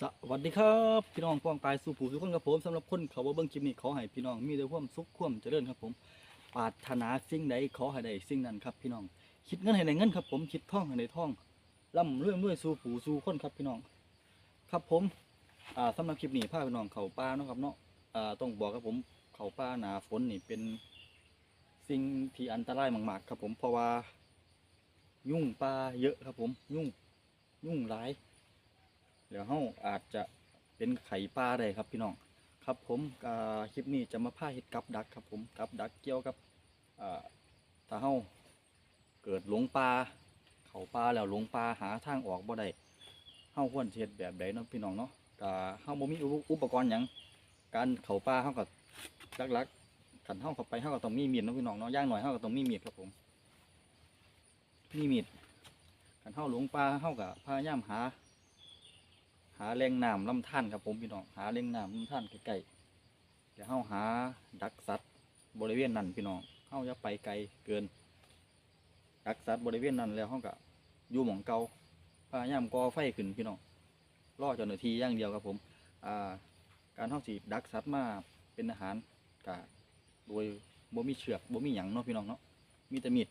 สวัสดีครับ พี่น้องป้องปลายสู่ผู้สู่คนกับผมสำหรับคนเขาว่าเบิ่งคลิปนี้ขอให้พี่น้องมีแต่ความสุขความเจริญครับผมปรารถนาสิ่งใดขอให้ได้สิ่งนั้นครับพี่น้องคิดเงินให้ได้เงินครับผมคิดท่องให้ได้ท่องร่ำรวยรวยสู่ผู้สู่คนครับพี่น้อง ครับผมอ่าสำหรับคลิปนี้พาพี่น้องเขาป่าเนาะครับเนาะอ่าต้องบอกครับผมเขาป่าหนาฝนนี่เป็นสิ่งที่อันตรายมากๆครับผมเพราะว่า ยุ่งปลาเยอะครับผม ยุ่งยุ่งหลาย เดี๋ยวเฮาอาจจะเป็นไข่ปลาได้ครับพี่น้องครับผมคลิปนี้จะมาพาเฮ็ดกับดักครับผมกับดักเกี่ยวกับอ่าถ้าเฮาเกิดหลงปลาเข้าปลาแล้วหลงปลาหาทางออกบ่ได้เฮาควรเฮ็ดแบบใดเนาะพี่น้องเนาะก็เฮาบ่มีอุปกรณ์หยังการเข้าปลาเฮาก็หลักๆคันเฮาเข้าไปเฮาก็ต้องมีมีดเนาะพี่น้องเนาะย่างหน้อยเฮาก็ต้องมีมีดครับผมมีมีดคันเฮาหลงปลาเฮาก็พยายามหา หาแรงน้ำลำธารครับผมพี่น้องหาแรงน้ำลำธารใกลๆเดี๋ยวเฮาหาดักสัตว์บริเวณนั้นพี่น้องเฮาอย่าไปไกลเกิน ดักสัตว์บริเวณนั้นแล้วเฮาก็อยู่หม่องเกาพยายามก่อไฟขึ้นพี่น้องรอเจ้าหน้าที่อย่างเดียวครับผมการเฮาสิดักสัตว์มาเป็นอาหารก็โดยบ่มีเชือกบ่มีหยังเนาะพี่น้องเนาะมีแต่มีด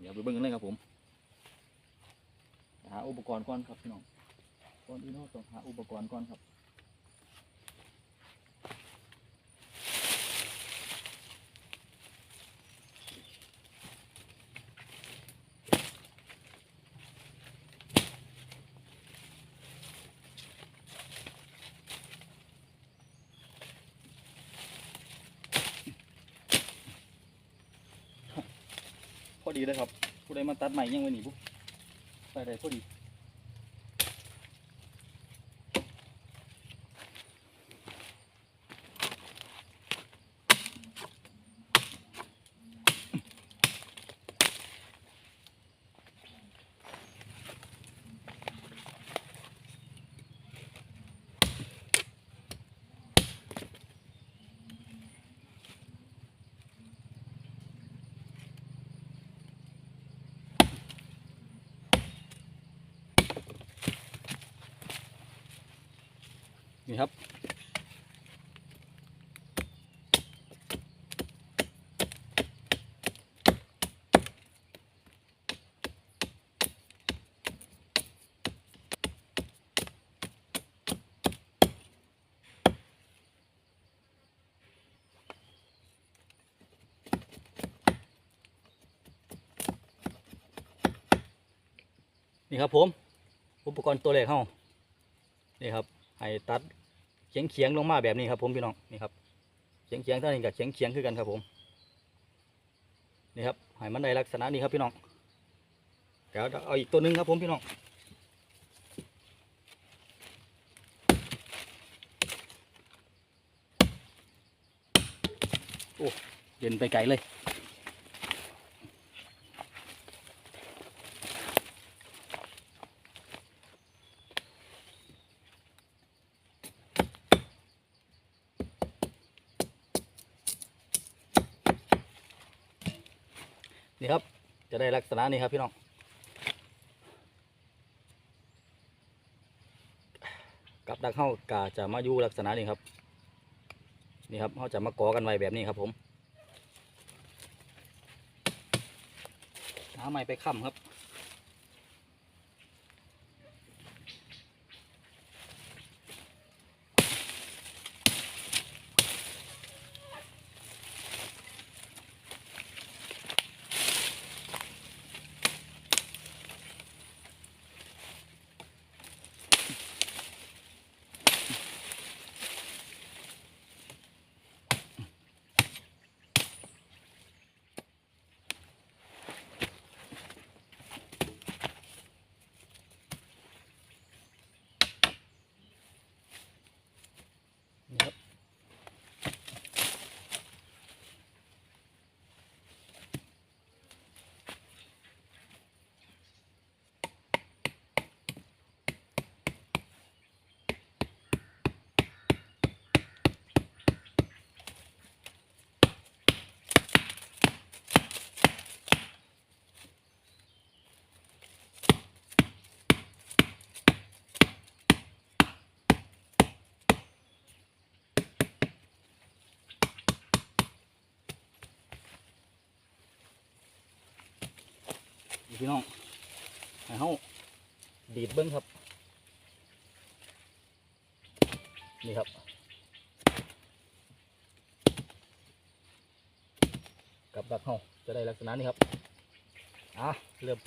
เดี๋ยวไปเบิ่งกันเลยครับผมหาอุปกรณ์ก่อนครับพี่น้อง ก่อนอื่นเราต้องหาอุปกรณ์ก่อนครับพอดีเลยครับผู้ใดมาตัดใหม่ยังไว้นี่ปุ๊บใส่ได้พอดี นี่ครับผม อุปกรณ์ตัวแรกเฮานี่ครับให้ตัดเฉียงเฉียงลงมาแบบนี้ครับผมพี่น้องนี่ครับเฉียงเฉียงเท่านี้กับเฉียงเฉียงคือกันครับผมนี่ครับให้มันได้ลักษณะนี้ครับพี่น้องเดี๋ยวเอาอีกตัวหนึงครับผมพี่น้องโอ้เดินไปไกลเลย นี่ครับ จะได้ลักษณะนี้ครับพี่น้องกับดักเข้ากาจะมาอยู่ลักษณะนี้ครับ นี่ครับเขาจะมาก่อกันไว้แบบนี้ครับผมหาไม้ไปค้ำครับ พี่น้องให้เฮาดีดเบิ้งครับ นี่ครับ กับดักเฮาจะได้ลักษณะนี้ครับ อะ เริ่ม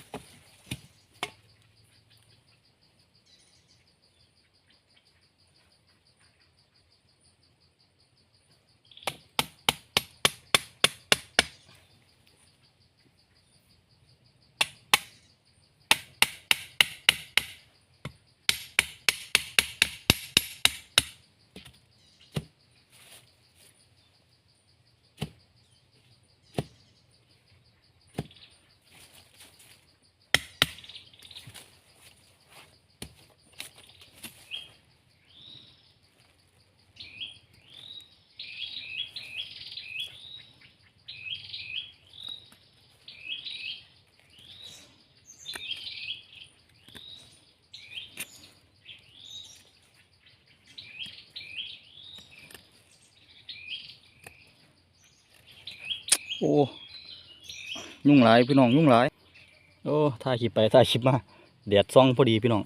โอ้ยุ่งหลายพี่น้องยุ่งหลายโอ้ถ่ายคลิปไปถ่ายคลิปมาแดดซ่องพอดีพี่น้อง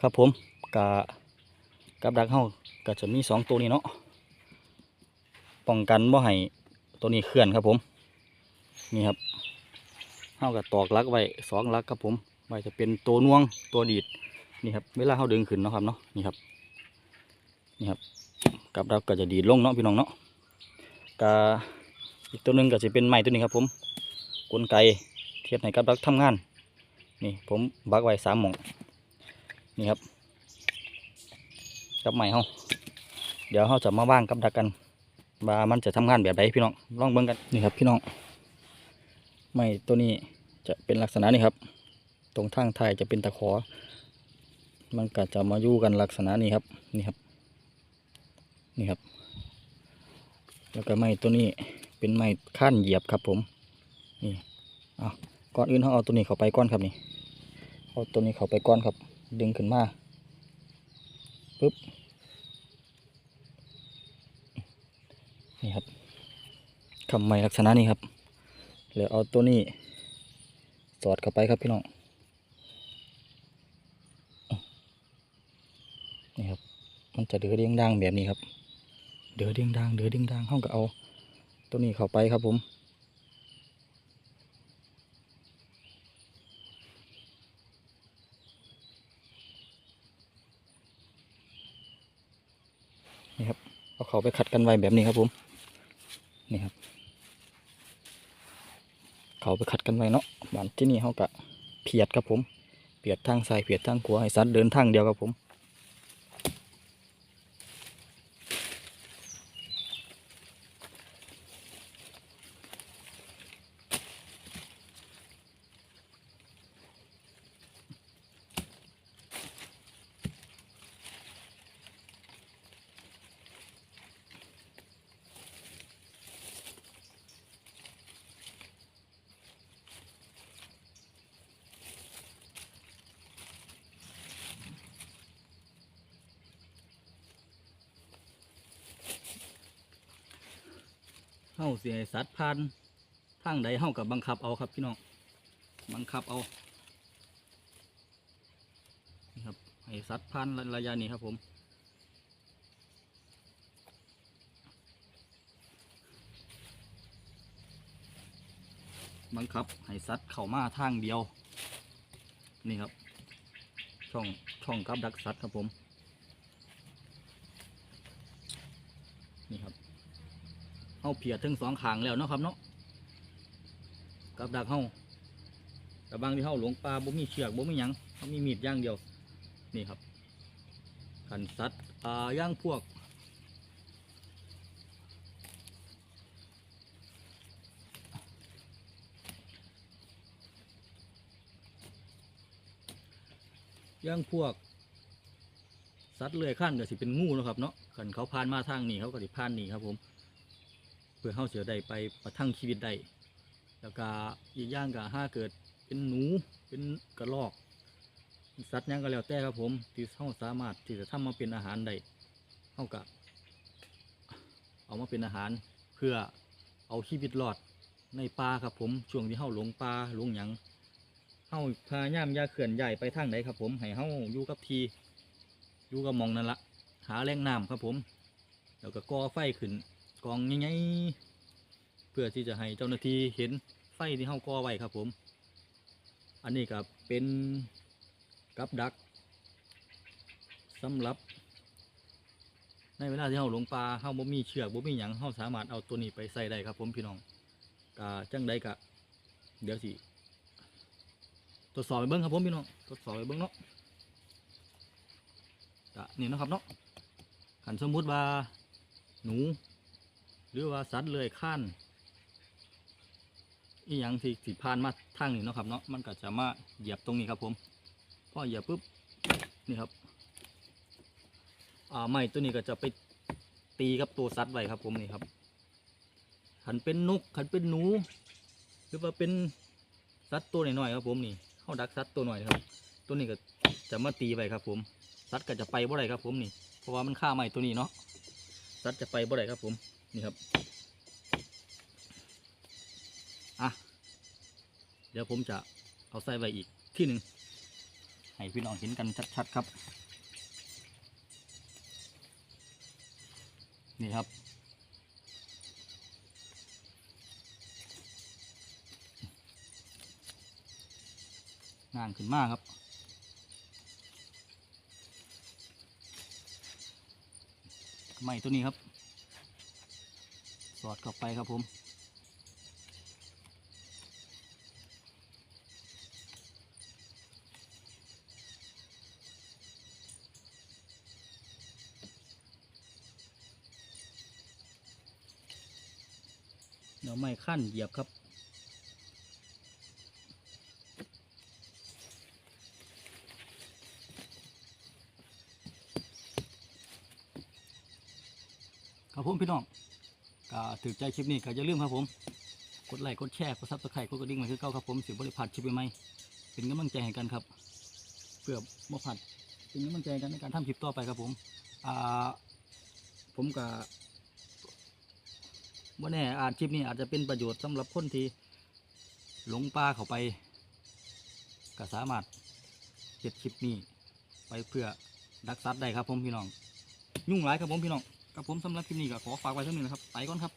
ครับผมกะกับดักเฮาก็จะมีสองตัวนี้เนาะป้องกันบ่ให้ตัวนี้เคลื่อนครับผมนี่ครับเฮาก็ตอกลักไว้สองลักครับผมไว้จะเป็นตัวน่วงตัวดีดนี่ครับเวลาเฮาดึงขึ้นเนาะครับเนาะนี่ครับนี่ครับกับดักก็จะดีดลงเนาะพี่น้องเนาะกะ อีกตัวหนึ่งก็จะเป็นไม้ตัวนี้ครับผมกลไกเทียบให้กับดักทำงาน นี่ผมบักไว้สามหม่องนี่ครับกับไม้เฮาเดี๋ยวเฮาจะมาว่างกับดักกันว่ามันจะทำงานแบบใดพี่น้องลองเบิ่งกันนี่ครับพี่น้องไม้ตัวนี้จะเป็นลักษณะนี้ครับ ตรงทางไทยจะเป็นตะขอ มันก็จะมาอยู่กันลักษณะนี้ครับนี่ครับนี่ครับ แล้วก็ไม้ตัวนี้ เป็นไม้ข้นเหยียบครับผมนี่เอาก่อนอื่นเขาเอาตัวนี้เข้าไปก้อนครับนี่เอาตัวนี้เข้าไปก้อนครับ ดึงขึ้นมาปึ๊บนี่ครับคำไม้ลักษณะนี้ครับแล้วเอาตัวนี้สอดเข้าไปครับพี่น้องนี่ครับ มันจะเดือดเด้งดังแบบนี้ครับ เดือดเด้งดังเดือดเด้งดังเขาก็เอา ตัวนี้เข้าไปครับผม นี่ครับเอาเขาไปขัดกันไว้แบบนี้ครับผม นี่ครับ เขาไปขัดกันไว้เนาะบ้านที่นี่เขากะเพียดครับผมเพียดทางซ้ายเพียดทางขวาให้สัตว์เดินทางเดียวครับผม เฮาสิให้สัตว์ผ่านทางใดเฮากับบังคับเอาครับพี่น้องบังคับเอานี่ครับให้สัตว์ผ่านระยะนี้ครับผมบังคับให้สัตว์เข้ามาทางเดียว นี่ครับ ช่องช่องกับดักสัตว์ครับผม นี่ครับ เฮาเพียดทั้งสองขางแล้วเนาะครับเนาะกับดักเฮาแต่บางที่เฮาหลงปลาบ่มีเชือกบ่มีหยังเฮามีมีดย่างเดียวนี่ครับขันสัตว์อ่าย่างพวกย่างพวกสัตว์เลื้อยคลานก็สิเป็นงูนะครับเนาะขันเขาผ่านมาทางนี้เขาก็สิผ่านนี่ครับผม พื่อเฮาเสียได้ไปประทังชีวิตได้แล้วก็อีกอย่างก็ถ้าเกิดเป็นหนูเป็นกระรอกสัตว์ยังก็แล้วแต่ครับผมที่เฮาสามารถที่จะทำมาเป็นอาหารได้เฮาก็เอามาเป็นอาหารเพื่อเอาชีวิตรอดในป่าครับผมช่วงที่เฮาหลงป่าหลงหยังาพาย่ามยาเคลื่อนย้ายไปทางใดครับผมให้เฮาอยู่กับทีอยู่กับมองนั่นละหาแหล่งน้ำครับผม แล้วก็ก่อไฟขึ้น องใหญ่ๆเพื่อที่จะให้เจ้าหน้าที่เห็นไฟที่เฮาก่อไว้ครับผม อันนี้ก็เป็นกับดักสำหรับ ในเวลาที่เฮาหลงป่าเฮาบ่มีเชือกบ่มีหยังเฮาสามารถเอาตัวนี้ไปใส่ได้ครับ ผมพี่น้องกะจังใดกะเดี๋ยวสิตรวจสอบไปเบิ้งครับผมพี่น้องตรวจสอบไปเบิ้งเนาะกะนี่นะครับเนาะขันสมมุติว่าหนู รือว่าสัตว์เลื้อยคลานอีหยังที่สิผ่านมาทางนี้เนาะครับเนาะมันก็จะมาเหยียบตรงนี้ครับผมพอเหยียบปุ๊บนี่ครับอ่าไม้ตัวนี้ก็จะไปตีกับตัวสัตว์ไว้ครับผมนี่ครับขันเป็นนกขันเป็นหนู หรือว่าเป็นสัตว์ตัวหน่อยๆครับผมนี่เข้าดักสัตว์ตัวหน่อยครับ ตัวนี้ก็จะมาตีไปครับผมสัตว์ก็จะไปบ่ได้ครับผมนี่ เพราะว่ามันฆ่าไม้ตัวนี้เนาะสัตว์จะไปบ่ได้ครับผม นี่ครับอะเดี๋ยวผมจะเอาใส่ไว้อีกที่หนึ่งให้พี่น้องเห็นกันชัดๆครับ นี่ครับ งานขึ้นมากครับ ไม้ตัวนี้ครับ อดเข้าไปครับผมเดี๋ยวไม้ขั้นเหยียบครับครับผมพี่น้อง ก็ถือใจคลิปนี้ก็อย่าลืมครับผม กดไลค์กดแชร์กดซับสไครต์กดกระดิ่งไว้คือเก่าครับผมสิบริพลาดคลิปใหม่เป็นกำลังใจให้กันครับเพื่อบ่พลาดเป็นกำลังใจให้กันในการทำคลิปต่อไปครับผมอ่าผมก็ว่าแน่อาจคลิปนี้อาจจะเป็นประโยชน์สำหรับคนที่หลงป่าเข้าไปก็สามารถเก็บคลิปนี้ ไปเพื่อดักซัดได้ครับผมพี่น้อง ยุ่งหลายครับผมพี่น้อง กับผมสำหรับคลิปนี้ก็ขอฝากไว้เท่านี้นะครับ ไปก่อนครับ